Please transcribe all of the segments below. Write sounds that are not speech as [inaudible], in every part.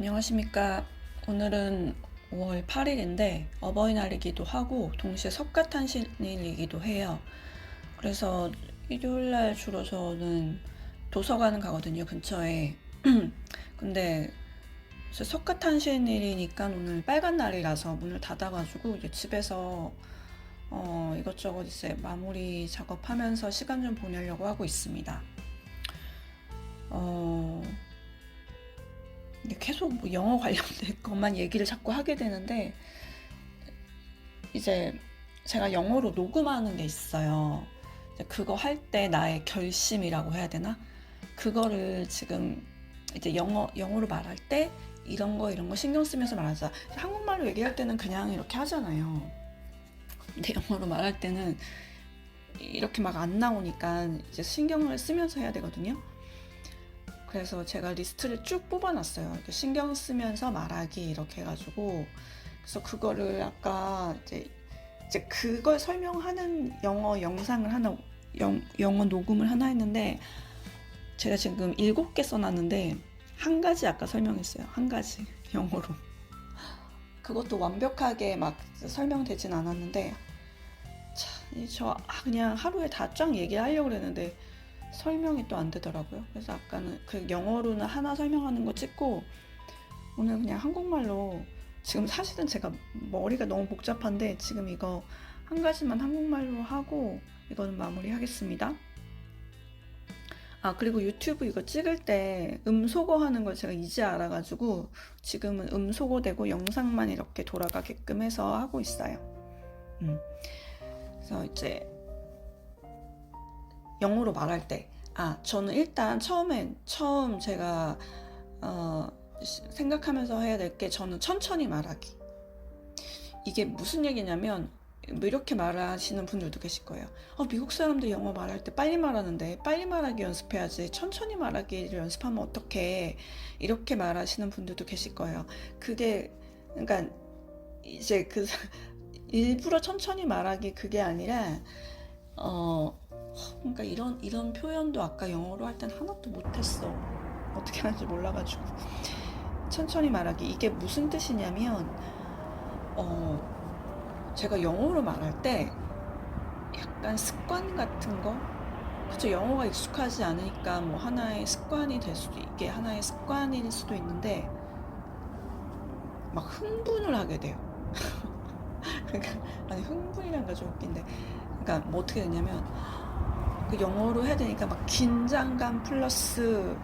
안녕하십니까. 오늘은 5월 8일인데 어버이날이기도 하고 동시에 석가탄신일이기도 해요. 그래서 일요일날 주로 저는 도서관을 가거든요. 근처에. [clears throat] 근데 석가탄신일이니까 오늘 빨간 날이라서 문을 닫아가지고 이제 집에서 어, 이것저것 이제 마무리 작업하면서 시간 좀 보내려고 하고 있습니다. 어, 계속 뭐 영어 관련된 [laughs] 것만 얘기를 자꾸 하게 되는데 이제 제가 영어로 녹음하는 게 있어요. 그거 할 때 나의 결심이라고 해야 되나? 그거를 지금 이제 영어 영어로 말할 때 이런 거 이런 거 신경 쓰면서 말하자. 한국말로 얘기할 때는 그냥 이렇게 하잖아요. 근데 영어로 말할 때는 이렇게 막 안 나오니까 이제 신경을 쓰면서 해야 되거든요. 그래서 제가 리스트를 쭉 뽑아놨어요. 신경 쓰면서 말하기 이렇게 해가지고 그래서 그거를 아까 이제 이제 그걸 설명하는 영어 영상을 하나 영, 영어 녹음을 하나 했는데 제가 지금 일곱 개 써놨는데 한 가지 아까 설명했어요. 한 가지 영어로. 그것도 완벽하게 막 설명되진 않았는데 참, 저 아, 그냥 하루에 다 쫙 얘기하려고 그랬는데 설명이 또 안 되더라고요. 그래서 아까는 그 영어로는 하나 설명하는 거 찍고 오늘 그냥 한국말로 지금 사실은 제가 머리가 너무 복잡한데 지금 이거 한 가지만 한국말로 하고 이거는 마무리하겠습니다. 아 그리고 유튜브 이거 찍을 때 음소거 하는 걸 제가 이제 알아가지고 지금은 음소거 되고 영상만 이렇게 돌아가게끔 해서 하고 있어요. 음. 그래서 이제 영어로 말할 때, 아, 저는 일단 처음엔, 처음 제가, 어, 시- 생각하면서 해야 될 게 저는 천천히 말하기. 이게 무슨 얘기냐면, 뭐 이렇게 말하시는 분들도 계실 거예요. 어, 미국 사람들 영어 말할 때 빨리 말하는데, 빨리 말하기 연습해야지. 천천히 말하기를 연습하면 어떡해. 이렇게 말하시는 분들도 계실 거예요. 그게, 그러니까, 이제 그, [laughs] 일부러 천천히 말하기 그게 아니라, 어, 그러니까 이런 이런 표현도 아까 영어로 할 땐 하나도 못했어. 어떻게 하는지 몰라가지고 천천히 말하기 이게 무슨 뜻이냐면 어 제가 영어로 말할 때 약간 습관 같은 거 그쵸 영어가 익숙하지 않으니까 뭐 하나의 습관이 될 수도 이게 하나의 습관일 수도 있는데 막 흥분을 하게 돼요. [laughs] 그러니까 아니 흥분이란 가좀 웃긴데 그러니까 뭐 어떻게 되냐면 그 영어로 해야 되니까 막 긴장감 플러스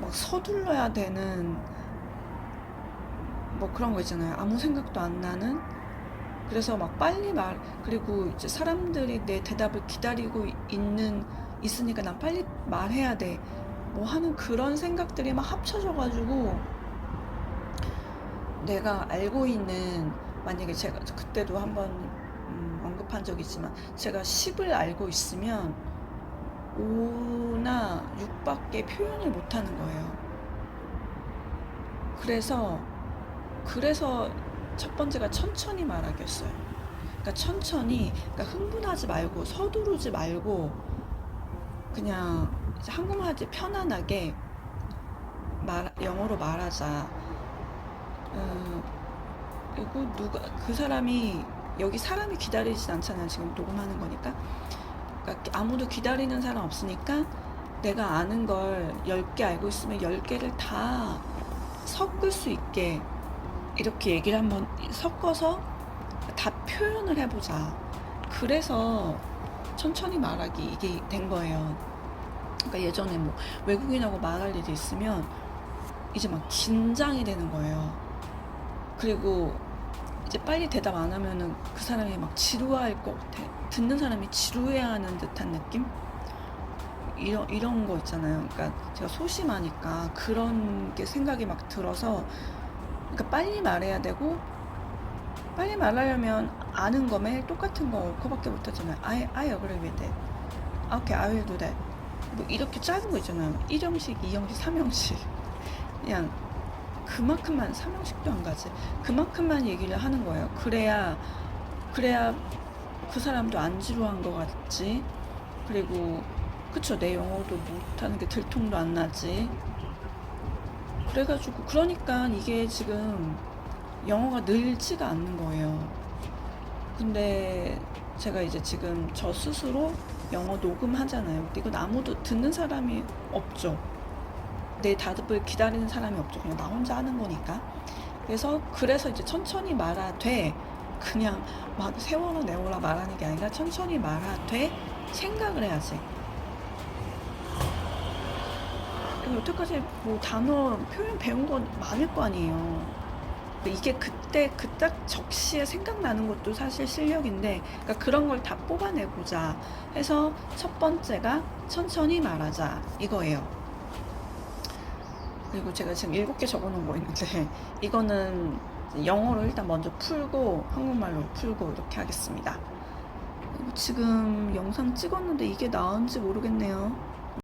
막 서둘러야 되는 뭐 그런 거 있잖아요. 아무 생각도 안 나는. 그래서 막 빨리 말 그리고 이제 사람들이 내 대답을 기다리고 있는 있으니까 난 빨리 말해야 돼. 뭐 하는 그런 생각들이 막 합쳐져 가지고 내가 알고 있는 만약에 제가 그때도 한번 음, 언급한 적이 있지만 제가 10을 알고 있으면 5나 6밖에 표현을 못 하는 거예요. 그래서, 그래서 첫 번째가 천천히 말하기였어요. 그러니까 천천히, 그러니까 흥분하지 말고, 서두르지 말고, 그냥 한국말 할때 편안하게 말, 영어로 말하자. 음, 그리고 누가, 그 사람이, 여기 사람이 기다리진 않잖아요. 지금 녹음하는 거니까. 그러니까 아무도 기다리는 사람 없으니까 내가 아는 걸 10개 알고 있으면 10개를 다 섞을 수 있게 이렇게 얘기를 한번 섞어서 다 표현을 해보자. 그래서 천천히 말하기 이게 된 거예요. 그러니까 예전에 뭐 외국인하고 말할 일이 있으면 이제 막 긴장이 되는 거예요. 그리고 이제 빨리 대답 안 하면은 그 사람이 막 지루할 것 같아. 듣는 사람이 지루해하는 듯한 느낌? 이런 이런 거 있잖아요. 그러니까 제가 소심하니까 그런 게 생각이 막 들어서 그러니까 빨리 말해야 되고 빨리 말하려면 아는 거 매일 똑같은 거 그거밖에 못 하잖아요. I I agree with that. Okay, I will do that. 뭐 이렇게 짧은 거 있잖아요. 1형식, 2형식, 3형식. 그냥 그만큼만 3형식도 안 가지. 그만큼만 얘기를 하는 거예요. 그래야 그래야 그 사람도 안 지루한 것 같지. 그리고 그쵸 내 영어도 못하는 게 들통도 안 나지. 그래가지고 그러니까 이게 지금 영어가 늘지가 않는 거예요. 근데 제가 이제 지금 저 스스로 영어 녹음하잖아요. 근데 이건 아무도 듣는 사람이 없죠. 내 답을 기다리는 사람이 없죠. 그냥 나 혼자 하는 거니까. 그래서 그래서 이제 천천히 말하되 그냥 막 세워라 내워라 말하는 게 아니라 천천히 말하되 생각을 해야지. 여태까지 뭐 단어 표현 배운 건 많을 거 아니에요. 이게 그때 그 딱 적시에 생각나는 것도 사실 실력인데 그러니까 그런 걸 다 뽑아내보자 해서 첫 번째가 천천히 말하자 이거예요. 그리고 제가 지금 일곱 개 적어놓은 거 있는데 [laughs] 이거는 영어로 일단 먼저 풀고 한국말로 풀고 이렇게 하겠습니다. 지금 영상 찍었는데 이게 나은지 모르겠네요.